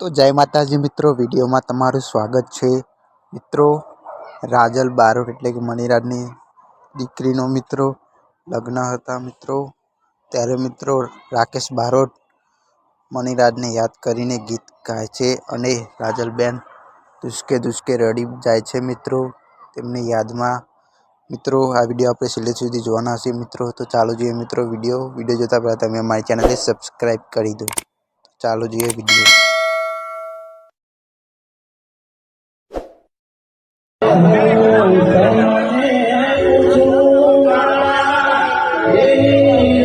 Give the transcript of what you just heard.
તો જય માતાજી મિત્રો, વિડીયોમાં તમારું સ્વાગત છે. મિત્રો, રાજલ બારોટ એટલે કે મણિરાજની દીકરીનો મિત્રો, લગ્ન હતા મિત્રો. ત્યારે મિત્રો, રાકેશ બારોટ મણિરાજને યાદ કરીને ગીત ગાય છે અને રાજલબેન દુષ્કે દુષ્કે રડી જાય છે મિત્રો. તેમની યાદમાં મિત્રો, આ વીડિયો આપણે છેલ્લે સુધી જોવાના હશે મિત્રો. તો ચાલો જોઈએ મિત્રો વીડિયો. વીડિયો જોતા પહેલાં તમે મારી ચેનલને સબસ્ક્રાઈબ કરી દો. ચાલો જોઈએ વીડિયો. Thank you.